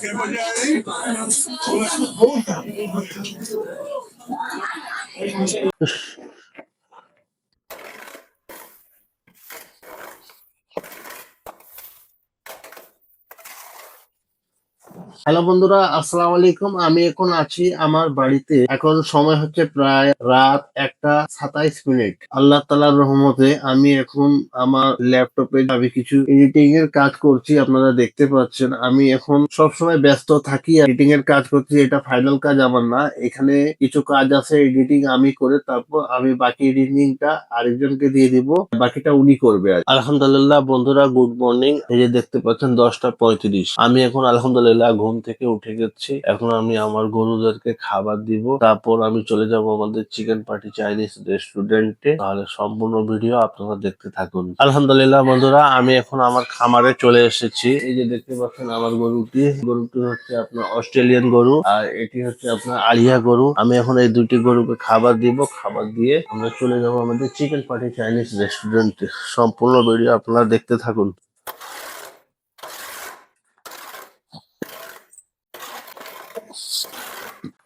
Quer olhar aí? Volta. Hello বন্ধুরা, আসসালাম আলাইকুম। আমি এখন আছি আমার বাড়িতে। এখন সময় হচ্ছে প্রায় রাত একটা সাতাইশ মিনিট। আল্লাহ তালার রহমতে আমি এখন আমার ল্যাপটপে আমি কিছু এডিটিং এর কাজ করছি, আপনারা দেখতে পাচ্ছেন। আমি এখন সব সময় ব্যস্ত থাকি এডিটিং এর কাজ করছি, এটা ফাইনাল কাজ আমার না। এখানে কিছু কাজ আছে এডিটিং আমি করে তারপর আমি বাকি এডিটিংটা আরেকজনকে দিয়ে দিব, বাকিটা উনি করবে। আলহামদুলিল্লাহ বন্ধুরা গুড মর্নিং এই যে দেখতে পাচ্ছেন, দশটা পঁয়ত্রিশ। আমি এখন আলহামদুলিল্লাহ ঘুম থেকে উঠে গেছি। এখন আমি আমার গরুদেরকে খাবার দিব। তারপর আমি চলে যাব আমাদের চিকেন পার্টি চাইনিজ রেস্টুরেন্টে তাহলে সম্পূর্ণ ভিডিও আপনারা দেখতে থাকুন। আলহামদুলিল্লাহ বন্ধুরা, আমি এখন আমার খামারে চলে এসেছি। এই যে দেখতে পাচ্ছেন আমার গরুটি। গরুটি হচ্ছে আপনার অস্ট্রেলিয়ান গরু আর এটি হচ্ছে আপনার আলিয়া গরু। আমি এখন এই দুটি গরুকে খাবার দিব। খাবার দিয়ে আমরা চলে যাব আমাদের চিকেন পার্টি চাইনিজ রেস্টুরেন্টে সম্পূর্ণ ভিডিও আপনারা দেখতে থাকুন।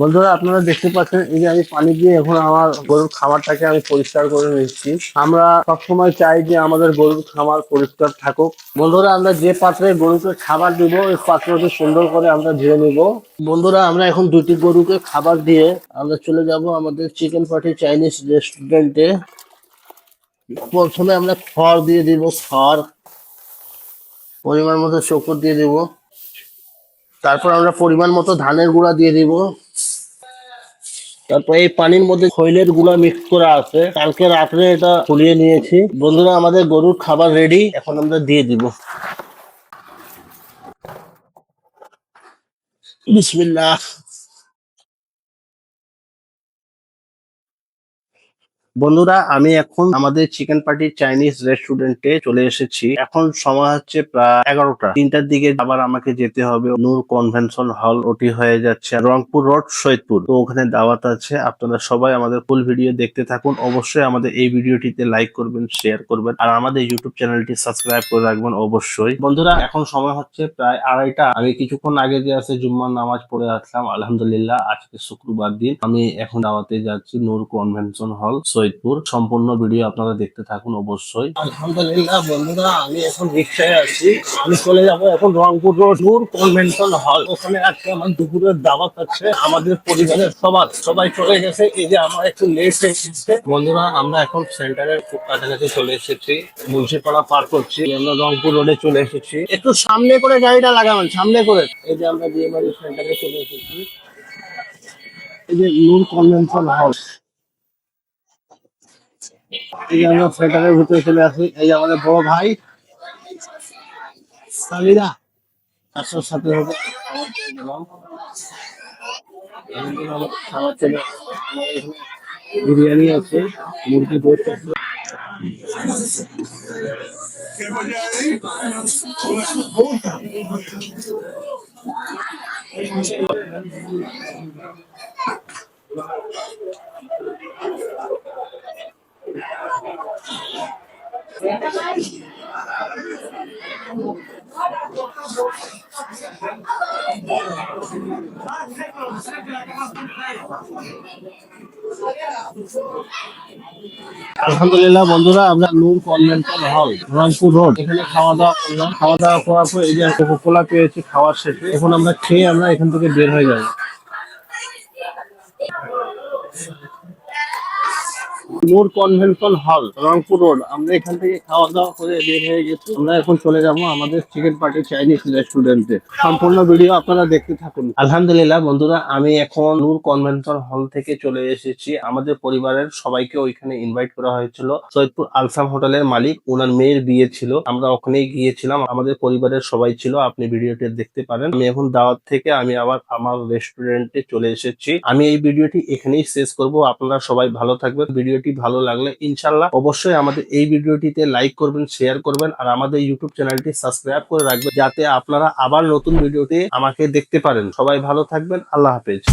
বন্ধুরা, আপনারা দেখতে পাচ্ছেন, এই যে আমি পানি দিয়ে এখন আমার গরুর খামারটাকে আমি পরিষ্কার করে নিচ্ছি। আমরা সবসময় চাই যে আমাদের গরুর খামার পরিষ্কার থাকুক। বন্ধুরা, আমরা যে পাত্রে গরুকে খাবার দিব, ওই পাত্রটি সুন্দর করে আমরা ধুয়ে নিব। বন্ধুরা, আমরা এখন দুটি গরুকে খাবার দিয়ে আমরা চলে যাব আমাদের চিকেন পার্টি চাইনিজ রেস্টুরেন্টে। প্রথমে আমরা খড় দিয়ে দিব, খড়। পরিমাণ মতো চকর দিয়ে দিব। তারপর আমরা পরিমাণ মতো ধানের গুঁড়া দিয়ে দিব। তারপর এই পানির মধ্যে খৈলেরগুলা মিক্স করা আছে। কালকে রাত্রে এটা ফুলিয়ে নিয়েছি। বন্ধুরা, আমাদের গরুর খাবার রেডি এখন আমরা দিয়ে দিব। বিসমিল্লাহ। বন্ধুরা, আমি এখন আমাদের চিকেন পার্টি চাইনিজ রেস্টুরেন্টে চলে এসেছি। এখন সময় হচ্ছে প্রায় এগারোটা। তিনটার দিকে আবার আমাকে যেতে হবে। নূর কনভেনশন হল ওটি হয়ে যাচ্ছে রংপুর রোড সৈয়দপুর। তো ওখানে দাওয়াত আছে। আপনারা সবাই আমাদের ফুল ভিডিও দেখতে থাকুন। অবশ্যই আমাদের এই ভিডিওটিতে লাইক করবেন শেয়ার করবেন। আর আমাদের ইউটিউব চ্যানেলটি সাবস্ক্রাইব করে রাখবেন অবশ্যই। বন্ধুরা, এখন সময় হচ্ছে প্রায় আড়াইটা। আমি কিছুক্ষণ আগে যে আছে জুম্মার নামাজ পড়ে আসলাম। আলহামদুলিল্লাহ, আজকে শুক্রবার দিন। আমি এখন দাওয়াতে যাচ্ছি নূর কনভেনশন হল সৈয়দপুর। সম্পূর্ণ ভিডিও আপনারা দেখতে থাকুন অবশ্যই। আলহামদুলিল্লাহ, বন্ধুরা, আমি এখন রিক্সায় আছি। আমি চলে যাব এখন রংপুর রোড কনভেনশন হল। ওখানে আজকে আমার দুপুরের দাওয়াত আছে আমাদের পরিবারের সবার, সবাই চলে গেছে। এই যে আমার একটু লেট গেছে। বন্ধুরা, আমরা এখন সেন্টারের খুব কাছাকাছি চলে এসেছি। মুন্সিপাড়া পার করছি। আমরা রংপুর রোডে চলে এসেছি। একটু সামনে করে গাড়িটা লাগাবেন, সামনে করে। এই যে আমরা বিয়ে বাড়ির সেন্টারে চলে এসেছি। এই যে নূর কনভেনশন হল। এই আমরা সেন্টারের ভিতরে চলে আসি। এই আমাদের বড় ভাই। সামিরা, তার সাথে হবে। বিরিয়ানি আছে, মুরগি vogliamo? আলহামদুলিল্লাহ বন্ধুরা, আমরা নূর কনভেনশন হল, রংপুর রোড। এখানে খাওয়া দাওয়া করলাম। খাওয়া দাওয়া করার পর এই যে কোকো কোলা পেয়েছি খাওয়ার শেষে। এখন আমরা খেয়ে আমরা এখান থেকে বের হয়ে যাব। নূর কনভেনশন হল রংপুর রোড আমরা এখান থেকে খাওয়া দাওয়া করে বের হয়ে গেছি। আমরা এখন চলে যাব আমাদের চিকেন পার্টি চাইনিজ রেস্টুরেন্টে সম্পূর্ণ ভিডিও আপনারা দেখতে থাকুন। আলহামদুলিল্লাহ, বন্ধুরা, আমি এখন নূর কনভেনশন হল থেকে চলে এসেছি। আমাদের পরিবারের সবাইকে ওইখানে ইনভাইট করা হয়েছিল। সৈয়দপুর আলসাম হোটেলের মালিক ওনার মেয়ের বিয়ে ছিল। আমরা ওখানেই গিয়েছিলাম। আমাদের পরিবারের সবাই ছিল। আপনি ভিডিওটি দেখতে পারেন। আমি এখন দাওয়াত থেকে আমি আবার আমার রেস্টুরেন্টে চলে এসেছি। আমি এই ভিডিওটি এখানেই শেষ করব। আপনারা সবাই ভালো থাকবেন। ভিডিওটি ভালো লাগলে ইনশাল্লাহ অবশ্যই আমাদের এই ভিডিওটিতে লাইক করবেন শেয়ার করবেন আর আমাদের ইউটিউব চ্যানেলটি সাবস্ক্রাইব করে রাখবেন যাতে আপনারা আবার নতুন ভিডিওটি আমাকে দেখতে পারেন। সবাই ভালো থাকবেন, আল্লাহ হাফেজ।